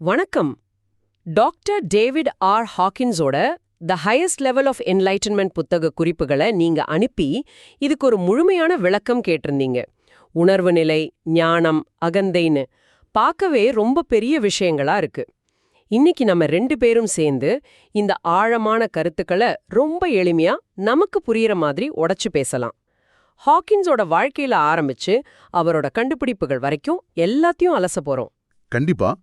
வணக்கம். Doctor David R ஹாக்கின்ஸோட the highest level of enlightenment புத்தக குறிப்புகளை நீங்க அனுப்பி இதுக்கு ஒரு முழுமையான விளக்கம் கேட்டிருந்தீங்க. உணர்வு நிலை ஞானம் அகந்தைன்னு பார்க்கவே ரொம்ப பெரிய விஷயங்களா இருக்கு. இன்னைக்கு நம்ம ரெண்டு பேரும் சேர்ந்து இந்த ஆழமான கருத்துக்களை ரொம்ப எளிமையா நமக்கு புரியற மாதிரி உடைச்சு பேசலாம். ஹாக்கின்ஸோட வாழ்க்கையில ஆரம்பிச்சு அவரோட கண்டுபிடிப்புகள் வரைக்கும் எல்லாத்தையும் அலச போறோம். கண்டிப்பா.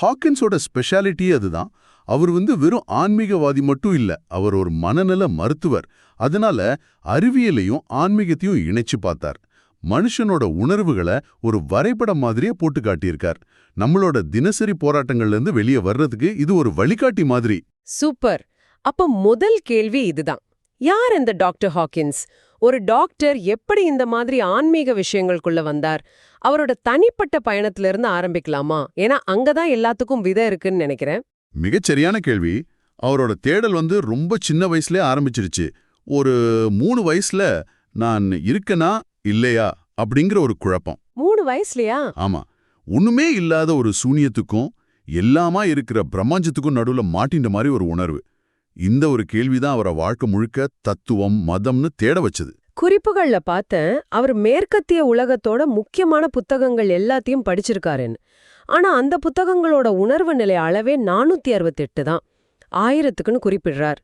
ஹாக்கின்ஸோட ஸ்பெஷாலிட்டியே அதுதான். அவர் வந்து வெறும் ஆன்மீகவாதி மட்டும் இல்ல அவர் ஒரு மனநல மருத்துவர். அதனால அறிவியலையும் ஆன்மீகத்தையும் இணைச்சு பார்த்தார். மனுஷனோட உணர்வுகளை ஒரு வரைபடம் மாதிரியே போட்டு காட்டியிருக்கார். நம்மளோட தினசரி போராட்டங்கள்ல இருந்து வெளியே வர்றதுக்கு இது ஒரு வழிகாட்டி மாதிரி. சூப்பர். அப்ப முதல் கேள்வி இதுதான். யார் இந்த டாக்டர் ஹாக்கின்ஸ்? ஒரு டாக்டர் எப்படி இந்த மாதிரி ஆன்மீக விஷயங்களுக்குள்ள வந்தார்? அவரோட தனிப்பட்ட பயணத்துல இருந்து ஆரம்பிக்கலாமா? ஏன்னா அங்கதான் எல்லாத்துக்கும் விதை இருக்குன்னு நினைக்கிறேன். மிகச்சரியான கேள்வி. அவரோட தேடல் வந்து ரொம்ப சின்ன வயசுலயே ஆரம்பிச்சிருச்சு. ஒரு மூணு வயசுல நான் இருக்கனா இல்லையா அப்படிங்கிற ஒரு குழப்பம். மூணு வயசுலயா? ஆமா. ஒண்ணுமே இல்லாத ஒரு சூனியத்துக்கும் எல்லாமா இருக்கிற பிரம்மாஞ்சத்துக்கும் நடுவுல மாட்டின்ற மாதிரி ஒரு உணர்வு. இந்த ஒரு கேள்விதான் அவரை வாழ்க்கை முழுக்க தத்துவம் மதம்னு தேட வச்சது. குறிப்புகள்ல பார்த்தேன் அவர் மேற்கத்திய உலகத்தோட முக்கியமான புத்தகங்கள் எல்லாத்தையும் படிச்சிருக்காருன்னு. ஆனா அந்த புத்தகங்களோட உணர்வு நிலை அளவே நானூத்தி அறுபத்தெட்டு தான். ஆயிரத்துக்குன்னு குறிப்பிடுறார்.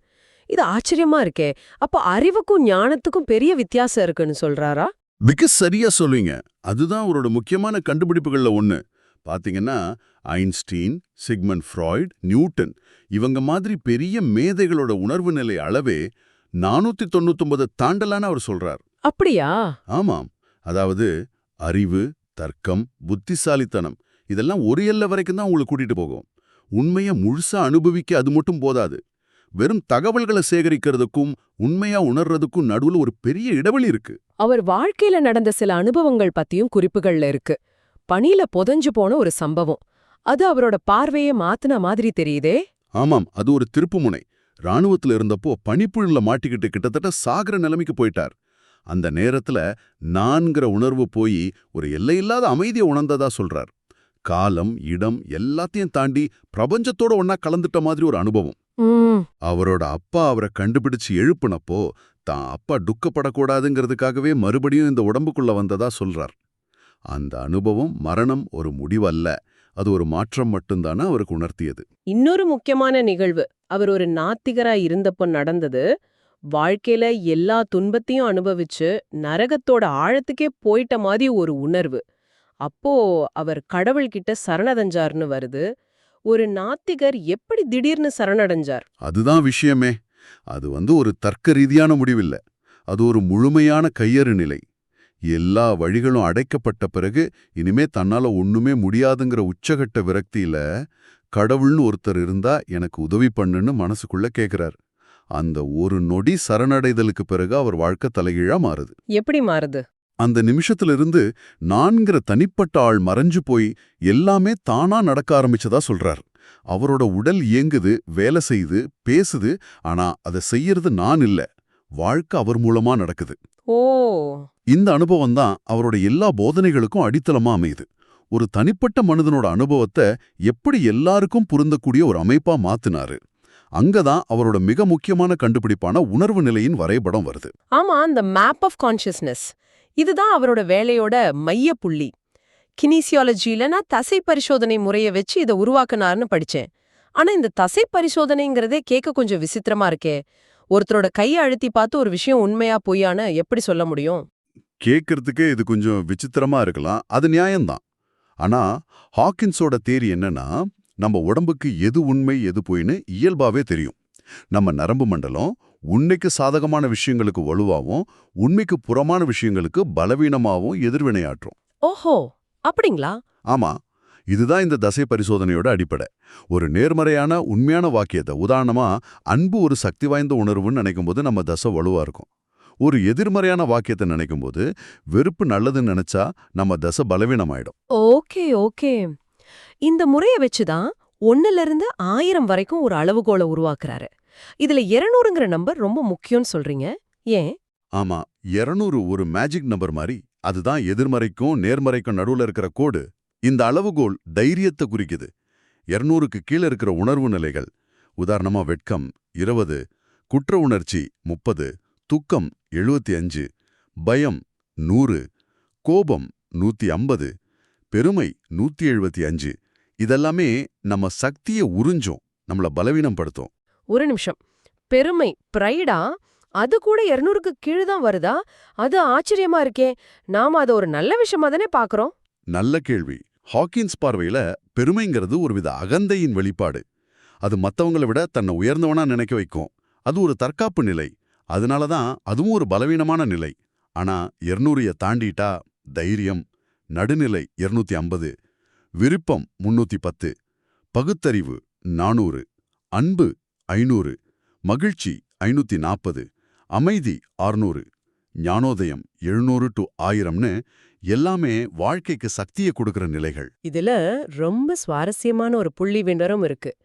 இது ஆச்சரியமா இருக்கே. அப்ப அறிவுக்கும் ஞானத்துக்கும் பெரிய வித்தியாசம் இருக்குன்னு சொல்றாரா? மிக சரியா சொல்லுவீங்க அதுதான் அவரோட முக்கியமான கண்டுபிடிப்புகள்ல ஒண்ணு. பாத்தீங்கன்னா ஐன்ஸ்டீன் சிக்மண்ட் ஃப்ராய்ட் நியூட்டன் இவங்க மாதிரி பெரிய மேதைகளோட உணர்வு நிலை அளவே நானூத்தி தொண்ணூத்தொன்பது தாண்டலான்னு அவர் சொல்றார். அப்படியா? ஆமாம். அதாவது அறிவு தர்க்கம் புத்திசாலித்தனம் இதெல்லாம் ஒரு எல்லை வரைக்கும் தான் உங்களை கூட்டிட்டு போகும். உண்மையை முழுசா அனுபவிக்க அது மட்டும் போதாது. வெறும் தகவல்களை சேகரிக்கிறதுக்கும் உண்மையா உணர்றதுக்கும் நடுவுல ஒரு பெரிய இடைவெளி இருக்கு. அவர் வாழ்க்கையில நடந்த சில அனுபவங்கள் பத்தியும் குறிப்புகள்ல இருக்கு. பணியில புதஞ்சு போன ஒரு சம்பவம். அது அவரோட பார்வையை மாத்துன மாதிரி தெரியுதே? ஆமாம் அது ஒரு திருப்புமுனை. ராணுவத்துல இருந்தப்போ பனிப்புழுல மாட்டிக்கிட்டு கிட்டத்தட்ட சாகர நிலைமைக்கு போயிட்டார். அந்த நேரத்துல நான்கிற உணர்வு போய் ஒரு எல்லையில்லாத அமைதியை உணர்ந்ததா சொல்றார். காலம் இடம் எல்லாத்தையும் தாண்டி பிரபஞ்சத்தோட ஒன்னா கலந்துட்ட மாதிரி ஒரு அனுபவம். அவரோட அப்பா அவரை கண்டுபிடிச்சு எழுப்புனப்போ தான் அப்பா துக்கப்படக்கூடாதுங்கிறதுக்காகவே மறுபடியும் இந்த உடம்புக்குள்ள வந்ததா சொல்றார். அந்த அனுபவம் மரணம் ஒரு முடிவல்ல. அது ஒரு மாற்றம் மட்டும்தானே அவருக்கு உணர்த்தியது. இன்னொரு முக்கியமான நிகழ்வு. அவர் ஒரு நாத்திகரா இருந்தப்போ நடந்தது. வாழ்க்கையில எல்லா துன்பத்தையும் அனுபவிச்சு நரகத்தோட ஆழத்துக்கே போயிட்ட மாதிரி ஒரு உணர்வு. அப்போ அவர் கடவுள்கிட்ட சரணடைஞ்சார்னு வருது. ஒரு நாத்திகர் எப்படி திடீர்னு சரணடைஞ்சார்? அதுதான் விஷயமே. அது வந்து ஒரு தர்க்க ரீதியான முடிவில்ல. அது ஒரு முழுமையான கையறு நிலை. எல்லா வழிகளும் அடைக்கப்பட்ட பிறகு இனிமே தன்னால ஒண்ணுமே முடியாதுங்கிற உச்சகட்ட விரக்தியில கடவுள்னு ஒருத்தர் இருந்தா எனக்கு உதவி பண்ணுன்னு மனசுக்குள்ள கேக்குறார். அந்த ஒரு நொடி சரணடைதலுக்கு பிறகு அவர் வாழ்க்கை தலைகீழா மாறுது. எப்படி மாறுது? அந்த நிமிஷத்திலிருந்து நான்கிற தனிப்பட்ட ஆள் மறைஞ்சு போய் எல்லாமே தானா நடக்க ஆரம்பிச்சதா சொல்றார். அவரோட உடல் இயங்குது வேலை செய்யுது பேசுது ஆனா அதை செய்யறது நான் இல்ல. வாழ்க்கை அவர் மூலமா நடக்குது. ஓ. இந்த அனுபவம் தான் அவரோட எல்லா போதனைகளுக்கும் அடித்தளமா அமையுது. ஒரு தனிப்பட்ட மனிதனோட அனுபவத்தை எப்படி எல்லாருக்கும் பொருந்தக்கூடிய ஒரு அமைப்பா மாத்தினாரு. அங்கதான் அவரோட மிக முக்கியமான கண்டுபிடிப்பான உணர்வு நிலையின் வரைபடம் வருது. ஆமா அந்த மேப் ஆஃப் கான்ஷியஸ்னஸ் இதுதான் அவரோட வேலையோட மைய புள்ளி. கினீசியாலஜியில நான் தசை பரிசோதனை முறைய வச்சு இதை உருவாக்குனார்னு படிச்சேன். ஆனா இந்த தசை பரிசோதனைங்கிறதே கேட்க கொஞ்சம் விசித்திரமா இருக்கே. ஒருத்தரோட கையை அழுத்தி பார்த்து ஒரு விஷயம் உண்மையா பொய்யான்னு எப்படி சொல்ல முடியும்? கேட்கறதுக்கே இது கொஞ்சம் விசித்திரமா இருக்கலாம். அது நியாயம்தான். ஆனா ஹாக்கின்ஸோட தேரி என்னன்னா நம்ம உடம்புக்கு எது உண்மை எது பொய்ன்னு இயல்பாவே தெரியும். நம்ம நரம்பு மண்டலம் உண்மைக்கு சாதகமான விஷயங்களுக்கு வலுவாவும் உண்மைக்கு புறமான விஷயங்களுக்கு பலவீனமாவும் எதிர்வினையாற்றும். ஓஹோ! அப்படிங்களா? ஆமா. இதுதான் இந்த தசை பரிசோதனையோட அடிப்படை. ஒரு நேர்மறையான உண்மையான வாக்கியத்தை உதாரணமா அன்பு ஒரு சக்தி வாய்ந்த உணர்வுன்னு நினைக்கும்போது நம்ம தசை வலுவா இருக்கும். ஒரு எதிர்மறையான வாக்கியத்தை நினைக்கும்போது வெறுப்பு நல்லதுன்னு நினைச்சா நம்ம தசை பலவீனமாயிடும். Okay okay. இந்த முறைய வச்சுதான் ஒன்னுல இருந்து ஆயிரம் வரைக்கும் ஒரு அளவுகோலை உருவாக்குறாரு. இதுல இருநூறுங்கிற நம்பர் ரொம்ப முக்கியம்னு சொல்றீங்க. ஏன்? ஆமா 200 ஒரு மேஜிக் நம்பர் மாதிரி அதுதான் எதிர்மறைக்கும் நேர்மறைக்கும் நடுவுல இருக்கிற கோடு. இந்த அளவுகோல் தைரியத்தை குறிக்குது. இருநூறுக்கு கீழே இருக்கிற உணர்வு நிலைகள் உதாரணமா வெட்கம் இருபது குற்ற உணர்ச்சி முப்பது துக்கம் எழுபத்தி அஞ்சு பயம் நூறு கோபம் நூத்தி ஐம்பது பெருமை நூத்தி எழுபத்தி அஞ்சு இதெல்லாமே நம்ம சக்தியை உறிஞ்சும் நம்மள பலவீனப்படுத்தும். ஒரு நிமிஷம். பெருமை பிரைடா அது கூட இருநூறுக்கு கீழே தான் வருதா? அது ஆச்சரியமா இருக்கே. நாம அதை ஒரு நல்ல விஷயமா தானே பாக்குறோம்? நல்ல கேள்வி. ஹாக்கின்ஸ் பார்வையில பெருமைங்கிறது ஒருவித அகந்தையின் வெளிப்பாடு. அது மற்றவங்களை விட தன்னை உயர்ந்தவனா நினைக்க வைக்கும். அது ஒரு தற்காப்பு நிலை. அதனால தான் அதுவும் ஒரு பலவீனமான நிலை. ஆனா இருநூறிய தாண்டிட்டா தைரியம் நடுநிலை இருநூத்தி ஐம்பது விருப்பம் முன்னூத்தி பத்து பகுத்தறிவு நானூறு அன்பு ஐநூறு மகிழ்ச்சி ஐநூத்தி நாற்பது அமைதி ஆறுநூறு ஞானோதயம் எழுநூறு டு ஆயிரம்னு எல்லாமே வாழ்க்கைக்கு சக்தியை கொடுக்கிற நிலைகள். இதுல ரொம்ப சுவாரஸ்யமான ஒரு புள்ளி விவரம் இருக்கு.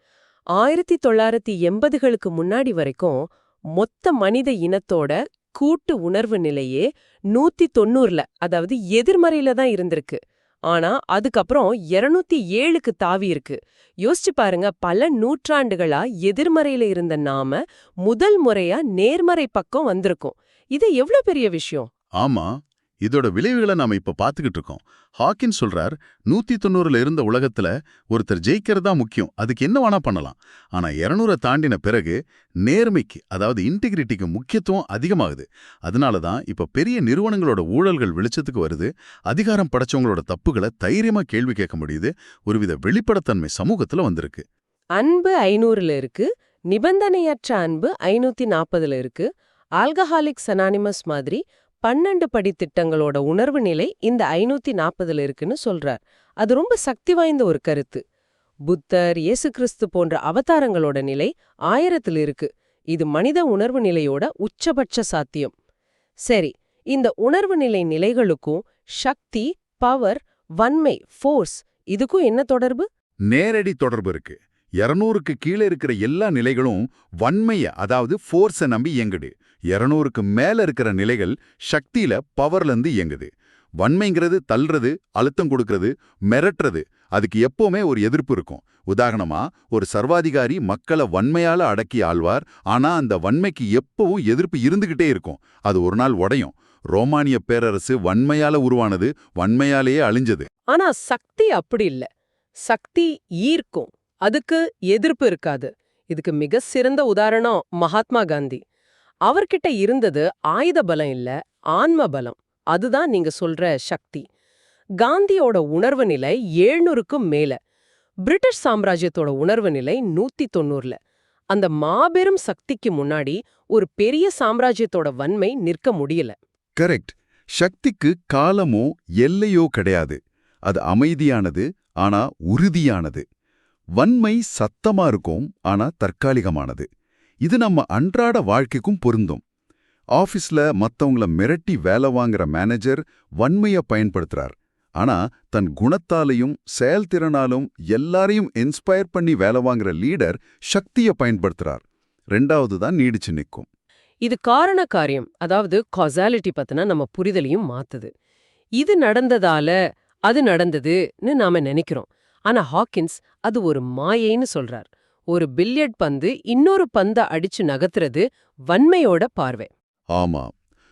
ஆயிரத்தி தொள்ளாயிரத்தி எண்பதுகளுக்கு முன்னாடி வரைக்கும் மொத்த மனித இனத்தோட கூட்டு உணர்வு நிலையே நூத்தி தொண்ணூறுல அதாவது எதிர்மறையில தான் இருந்திருக்கு. ஆனா அதுக்கப்புறம் இருநூத்தி ஏழுக்கு தாவி இருக்கு. யோசிச்சு பாருங்க பல நூற்றாண்டுகளா எதிர்மறையில இருந்த நாம முதல் முறையா நேர்மறை பக்கம் வந்திருக்கோம். இது எவ்வளவு பெரிய விஷயம்? ஆமா. இதோட விளைவுகளை நாம இப்ப பாத்துக்கிட்டு இருக்கோம். ஹாக்கின் சொல்றார் நூத்தி தொண்ணூறுல இருந்த உலகத்துல ஒருத்தர் ஜெயிக்கிறது தான் முக்கியம். அதுக்கு என்ன வேணா பண்ணலாம். ஆனா இருநூறை தாண்டின பிறகு நேர்மைக்கு அதாவது இன்டிகிரிட்டிக்கு முக்கியத்துவம் அதிகமாகுது. அதனால தான் இப்ப பெரிய நிறுவனங்களோட ஊழல்கள் வெளிச்சத்துக்கு வருது. அதிகாரம் படைச்சவங்களோட தப்புகளை தைரியமா கேள்வி கேட்க முடியுது. ஒருவித வெளிப்படத்தன்மை சமூகத்துல வந்திருக்கு. அன்பு ஐநூறுல இருக்கு. நிபந்தனையற்ற அன்பு ஐநூத்தி நாற்பதுல இருக்கு. ஆல்கஹாலிக்ஸ் அனானிமஸ் மாதிரி பன்னெண்டு படி திட்டங்களோட உணர்வு நிலை இந்த ஐநூத்தி நாற்பதுல இருக்குன்னு சொல்றார். அது ரொம்ப சக்தி வாய்ந்த ஒரு கருத்து. புத்தர் இயேசு கிறிஸ்து போன்ற அவதாரங்களோட நிலை ஆயிரத்துல இருக்கு. இது மனித உணர்வு நிலையோட உச்சபட்ச சாத்தியம். சரி இந்த உணர்வு நிலை நிலைகளுக்கும் சக்தி பவர் வன்மை ஃபோர்ஸ் இதுக்கும் என்ன தொடர்பு? நேரடி தொடர்பு இருக்கு. இருநூறுக்கு கீழே இருக்கிற எல்லா நிலைகளும் வன்மைய அதாவது ஃபோர்ஸை நம்பி இயங்குடு இருநூறுக்கு மேல இருக்கிற நிலைகள் சக்தியில பவர்ல இருந்து இயங்குது. வன்மைங்கிறது தள்ளுறது அழுத்தம் கொடுக்கறது மிரட்டுறது அதுக்கு எப்பவுமே ஒரு எதிர்ப்பு இருக்கும். உதாரணமா ஒரு சர்வாதிகாரி மக்களை வன்மையால அடக்கி ஆழ்வார் ஆனா அந்த வன்மைக்கு எப்பவும் எதிர்ப்பு இருந்துகிட்டே இருக்கும். அது ஒரு நாள் உடையும். ரோமானிய பேரரசு வன்மையால உருவானது வன்மையாலேயே அழிஞ்சது. ஆனா சக்தி அப்படி இல்ல. சக்தி ஈர்க்கும். அதுக்கு எதிர்ப்பு இருக்காது. இதுக்கு மிக சிறந்த உதாரணம் மகாத்மா காந்தி. அவர்கிட்ட இருந்தது ஆயுத பலம் இல்ல ஆன்ம பலம். அதுதான் நீங்க சொல்ற சக்தி. காந்தியோட உணர்வு நிலை ஏழ்நூறுக்கும் மேல. பிரிட்டிஷ் சாம்ராஜ்யத்தோட உணர்வு நிலை நூத்தி தொண்ணூறுல. அந்த மாபெரும் சக்திக்கு முன்னாடி ஒரு பெரிய சாம்ராஜ்யத்தோட வன்மை நிற்க முடியல. கரெக்ட். சக்திக்கு காலமோ எல்லையோ கிடையாது. அது அமைதியானது ஆனா உறுதியானது. வன்மை சத்தமா இருக்கும் ஆனா தற்காலிகமானது. இது நம்ம அன்றாட வாழ்க்கைக்கும் பொருந்தும். ஆஃபீஸ்ல மத்தவங்கள மிரட்டி வேலை வாங்குற மேனேஜர் வன்மைய பயன்படுத்துறார். ஆனா தன் குணத்தாலையும் செயல்திறனாலும் எல்லாரையும் இன்ஸ்பயர் பண்ணி வேலை வாங்குற லீடர் சக்திய பயன்படுத்துறார். ரெண்டாவது தான் நீடிச்சு நிற்கும் இது காரண காரியம் அதாவது காசாலிட்டி பத்தின நம்ம புரிதலையும் மாத்துது. இது நடந்ததால அது நடந்ததுன்னு நாம நினைக்கிறோம். ஆனா ஹாக்கின்ஸ் அது ஒரு மாயைன்னு சொல்றார். ஒரு பில்லியர்ட் பந்து இன்னொரு பந்த அடிச்சு நகர்த்துறது வன்மையோட பார்வை. ஆமா.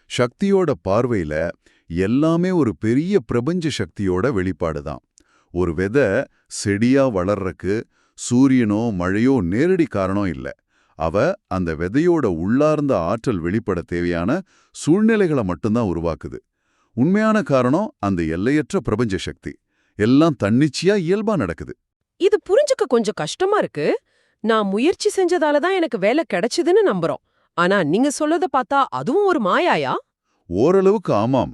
சக்தியோட பார்வையில எல்லாமே ஒரு பெரிய பிரபஞ்ச சக்தியோட வெளிப்பாடுதான் ஒரு விதை செடியா வளர்றக்கு சூரியனோ மழையோ நேரடி காரணம் இல்ல. அவ அந்த விதையோட உள்ளார்ந்த ஆற்றல் வெளிப்பட தேவையான சூழ்நிலைகளை மட்டும்தான் உருவாக்குது. உண்மையான காரணம் அந்த எல்லையற்ற பிரபஞ்ச சக்தி. எல்லாம் தன்னிச்சையா இயல்பா நடக்குது. இது புரிஞ்சுக்க கொஞ்சம் கஷ்டமா இருக்கு. நான் முயற்சி செஞ்சதால தான் எனக்கு வேலை கிடைச்சதுன்னு நம்புறோம். ஆனா நீங்க சொல்லத பார்த்தா அதுவும் ஒரு மாயாயா? ஓரளவுக்கு ஆமாம்.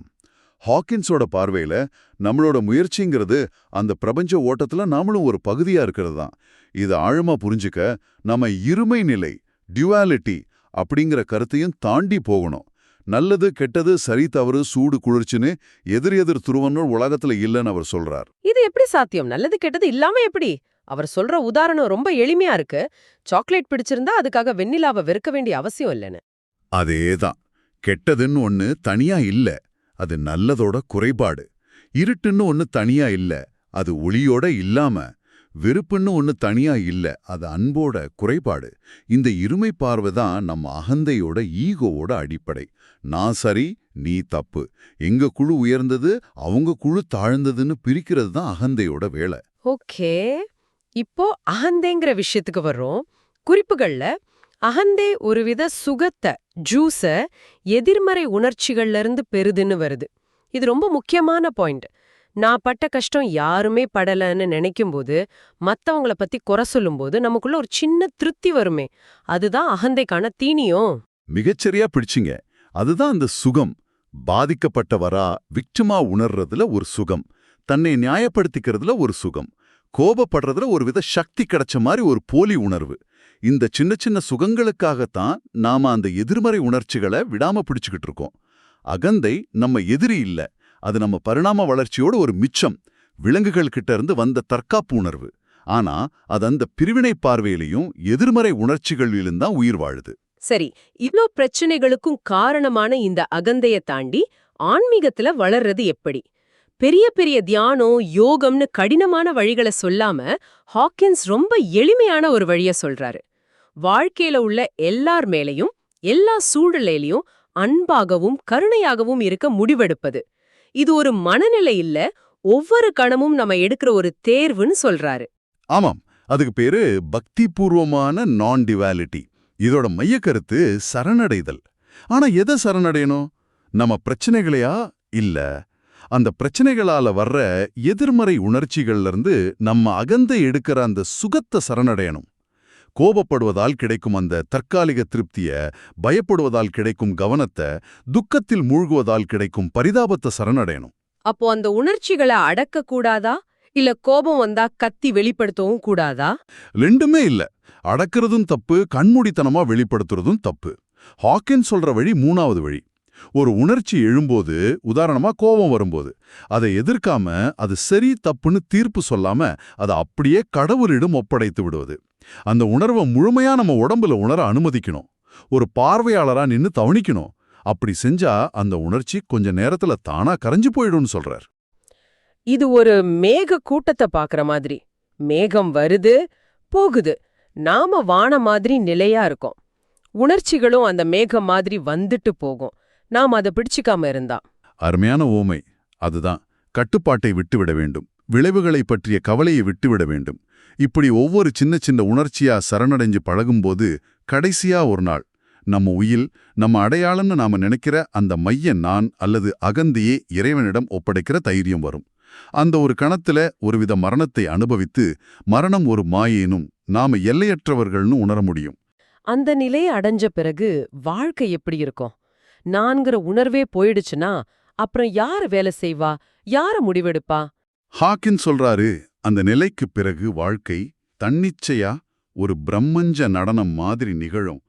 ஹாக்கின்ஸோட பார்வையில நம்மளோட முயற்சிங்கிறது அந்த பிரபஞ்ச ஓட்டத்துல நாமளும் ஒரு பகுதியா இருக்கிறது தான் இது ஆழமா புரிஞ்சுக்க நம்ம இருமை நிலை டியூவாலிட்டி அப்படிங்கிற கருத்தையும் தாண்டி போகணும். நல்லது கெட்டது சரி தவறு சூடு குளிர்ச்சின்னு எதிர் எதிர் துருவனோர் உலகத்துல இல்லைன்னு அவர் சொல்றார். இது எப்படி சாத்தியம்? நல்லது கெட்டது இல்லாம எப்படி? அவர் சொல்ற உதாரணம் ரொம்ப எளிமையா இருக்கு. சாக்லேட் பிடிச்சிருந்தா அதுக்காக வெண்ணிலாவை வெறுக்க வேண்டிய அவசியம் இல்லைன்னு. அதேதான். கெட்டதுன்னு ஒண்ணு தனியா இல்ல. அது நல்லதோட குறைபாடு. இருட்டுன்னு ஒண்ணு தனியா இல்ல. அது ஒளியோட இல்லாம. வெறுப்புன்னு ஒண்ணு தனியா இல்ல. அது அன்போட குறைபாடு. இந்த இருமை பார்வை தான் நம்ம அகந்தையோட ஈகோவோட அடிப்படை. நான் சரி நீ தப்பு. எங்க குழு உயர்ந்தது அவங்க குழு தாழ்ந்ததுன்னு பிரிக்கிறது தான் அகந்தையோட வேலை. ஓகே. இப்போ அகந்தேங்கிற விஷயத்துக்கு வர்றோம். குறிப்புகள்ல அகந்தே ஒருவித சுகத்தை ஜூஸ எதிர்மறை உணர்ச்சிகள்ல இருந்து பெறுதுன்னு வருது. இது ரொம்ப முக்கியமான பாயிண்ட் நான் பட்ட கஷ்டம் யாருமே படலன்னு நினைக்கும்போது மத்தவங்கள பத்தி குறை சொல்லும்போது நமக்குள்ள ஒரு சின்ன திருப்தி வருமே. அதுதான் அகந்தைக்கான தீனியும். மிகச்சரியா பிடிச்சிங்க. அதுதான் அந்த சுகம். பாதிக்கப்பட்டவரா விக்டமா உணர்றதுல ஒரு சுகம். தன்னை நியாயப்படுத்திக்கிறதுல ஒரு சுகம். கோபப்படுறதுல ஒரு வித சக்தி கிடைச்ச மாதிரி ஒரு போலி உணர்வு. இந்த சின்ன சின்ன சுகங்களுக்காகத்தான் நாம அந்த எதிர்மறை உணர்ச்சிகளை விடாம பிடிச்சுக்கிட்டு இருக்கோம். அகந்தை நம்ம எதிரி இல்ல. அது நம்ம பரிணாம வளர்ச்சியோட ஒரு மிச்சம். விலங்குகள் கிட்ட இருந்து வந்த தற்காப்பு உணர்வு. ஆனா அது அந்த பிரிவினை பார்வையிலையும் எதிர்மறை உணர்ச்சிகளிலும் தான் உயிர் வாழுது. சரி இவ்வளோ பிரச்சனைகளுக்கும் காரணமான இந்த அகந்தைய தாண்டி ஆன்மீகத்துல வளர்றது எப்படி? பெரிய பெரிய தியானம் யோகம்னு கடினமான வழிகளை சொல்லாம ஹாக்கின்ஸ் ரொம்ப எளிமையான ஒரு வழிய சொல்றாரு. வாழ்க்கையில உள்ள எல்லார் மேலையும் எல்லா சூழலையிலையும் அன்பாகவும் கருணையாகவும் இருக்க முடிவெடுப்பது. இது ஒரு மனநிலை இல்ல ஒவ்வொரு கணமும் நம்ம எடுக்கிற ஒரு தேர்வுன்னு சொல்றாரு. ஆமாம் அதுக்கு பேரு பக்தி பூர்வமான நான் டிவாலிட்டி இதோட மையக்கருத்து சரணடைதல். ஆனா எதை சரணடையணும்? நம்ம பிரச்சனைகளையா? இல்ல அந்த பிரச்சனைகளால வர்ற எதிர்மறை உணர்ச்சிகள்ல இருந்து நம்ம அகந்தை எடுக்கிற அந்த சுகத்தை சரணடையணும். கோபப்படுவதால் கிடைக்கும் அந்த தற்காலிக திருப்திய பயப்படுவதால் கிடைக்கும் கவனத்தை துக்கத்தில் மூழ்குவதால் கிடைக்கும் பரிதாபத்தை சரணடையணும். அப்போ அந்த உணர்ச்சிகளை அடக்க கூடாதா? இல்ல கோபம் வந்தா கத்தி வெளிப்படுத்தவும் கூடாதா? ரெண்டுமே இல்ல. அடக்கிறதும் தப்பு கண்மூடித்தனமா வெளிப்படுத்துறதும் தப்பு. ஹாக்கின் சொல்ற வழி மூணாவது வழி. ஒரு உணர்ச்சி எழும்போது உதாரணமா கோபம் வரும்போது அதை எதிர்க்காம அது சரி தப்புன்னு தீர்ப்பு சொல்லாம அதை அப்படியே கடவுளிடம் ஒப்படைத்து விடுவது. அந்த உணர்வை முழுமையா நம்ம உடம்புல உணர அனுமதிக்கணும். ஒரு பார்வையாளரா நின்னு தவணிக்கணும். அப்படி செஞ்சா அந்த உணர்ச்சி கொஞ்ச நேரத்துல தானா கரைஞ்சு போயிடும்னு சொல்றார். இது ஒரு மேக கூட்டத்தை பாக்குற மாதிரி. மேகம் வருது போகுது. நாம வான மாதிரி நிலையா இருக்கோம். உணர்ச்சிகளும் அந்த மேகம் மாதிரி வந்துட்டு போகும். நாம் அதை பிடிச்சிக்காம இருந்தா. அருமையான ஓமை. அதுதான். கட்டுப்பாட்டை விட்டுவிட வேண்டும். விளைவுகளை பற்றிய கவலையை விட்டுவிட வேண்டும். இப்படி ஒவ்வொரு சின்ன சின்ன உணர்ச்சியா சரணடைஞ்சு பழகும்போது கடைசியா ஒரு நாள் நம்ம உயில் நம்ம அடையாளம்னு நாம நினைக்கிற அந்த மைய நான் அல்லது அகந்தியே இறைவனிடம் ஒப்படைக்கிற தைரியம் வரும். அந்த ஒரு கணத்துல ஒருவித மரணத்தை அனுபவித்து மரணம் ஒரு மாயேனும் நாம எல்லையற்றவர்கள்னு உணர முடியும். அந்த நிலையை அடைஞ்ச பிறகு வாழ்க்கை எப்படி இருக்கும்? நான்கிற உணர்வே போயிடுச்சுன்னா அப்புறம் யாரு வேலை செய்வா? யார முடிவெடுப்பா? ஹாக்கின் சொல்றாரு அந்த நிலைக்கு பிறகு வாழ்க்கை தன்னிச்சையா ஒரு பிரம்மஞ்ச நடனம் மாதிரி நிகழும்.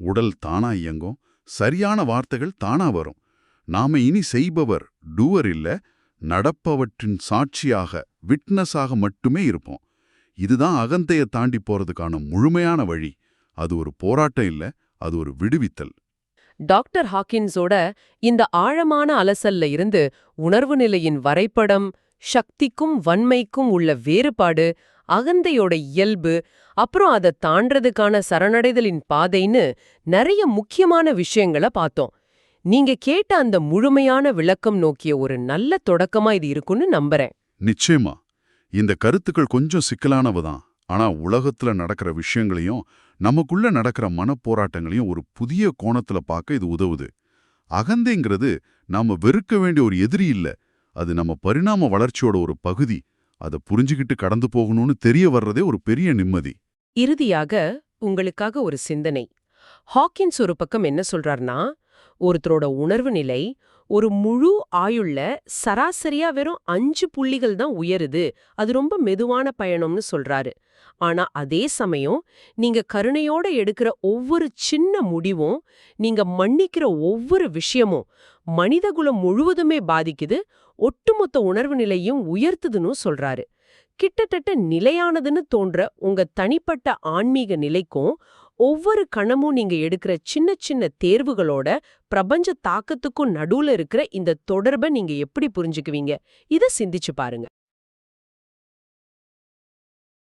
உடல் தானா இயங்கும் சரியான வார்த்தைகள் தானா வரும். நாம இனி செய்பவர் டூவர் இல்ல நடப்பவற்றின் சாட்சியாக விட்னஸாக மட்டுமே இருப்போம். இதுதான் அகந்தைய தாண்டி போறதுக்கான முழுமையான வழி. அது ஒரு போராட்டம் இல்ல அது ஒரு விடுவித்தல். டாக்டர் ஹாக்கின்ஸோட இந்த ஆழமான அலசல்ல இருந்து உணர்வு நிலையின் வரைபடம் சக்திக்கும் வன்மைக்கும் உள்ள வேறுபாடு அகந்தையோட இயல்பு அப்புறம் அதை தாண்டறதுக்கான சரணடைதலின் பாதைன்னு நிறைய முக்கியமான விஷயங்களை பார்த்தோம். நீங்க கேட்ட அந்த முழுமையான விளக்கம் நோக்கிய ஒரு நல்ல தொடக்கமா இது இருக்குன்னு நம்புறேன். நிச்சயமா. இந்த கருத்துக்கள் கொஞ்சம் சிக்கலானவுதான். ஆனா உலகத்துல நடக்கிற விஷயங்களையும் நமக்குள்ள நடக்கிற மனப்போராட்டங்களையும் ஒரு புதிய கோணத்துல பார்க்க இது உதவுது. அகந்தைங்கிறது நாம வெறுக்க வேண்டிய ஒரு எதிரி இல்ல. அது நம்ம பரிணாம வளர்ச்சியோட ஒரு பகுதி. அதை புரிஞ்சுக்கிட்டு கடந்து போகணும்னு தெரிய வர்றதே ஒரு பெரிய நிம்மதி. இறுதியாக உங்களுக்காக ஒரு சிந்தனை. ஹாக்கின்ஸ் ஒரு பக்கம் என்ன சொல்றார்னா ஒருத்தரோட உணர்வு நிலை ஒரு முழு ஆயுள்ல சராசரியா வெறும் அஞ்சு புள்ளிகள் தான் உயருது. அது ரொம்ப மெதுவான பயணம்னு சொல்றாரு. ஆனா அதே சமயம் நீங்க கருணையோட எடுக்கிற ஒவ்வொரு சின்ன முடிவும் நீங்க மன்னிக்கிற ஒவ்வொரு விஷயமும் மனிதகுலம் முழுவதுமே பாதிக்குது ஒட்டுமொத்த உணர்வு நிலையும் உயர்த்துதுன்னு சொல்றாரு. கிட்டத்தட்ட நிலையானதுன்னு தோன்ற உங்க தனிப்பட்ட ஆன்மீக நிலைக்கும் ஒவ்வொரு கணமும் நீங்க எடுக்கிற சின்ன சின்ன தேர்வுகளோட பிரபஞ்ச தாக்கத்துக்கும் நடுவுல இருக்கிற இந்த தொடர்பை நீங்க எப்படி புரிஞ்சுக்குவீங்க? இத சிந்திச்சு பாருங்க.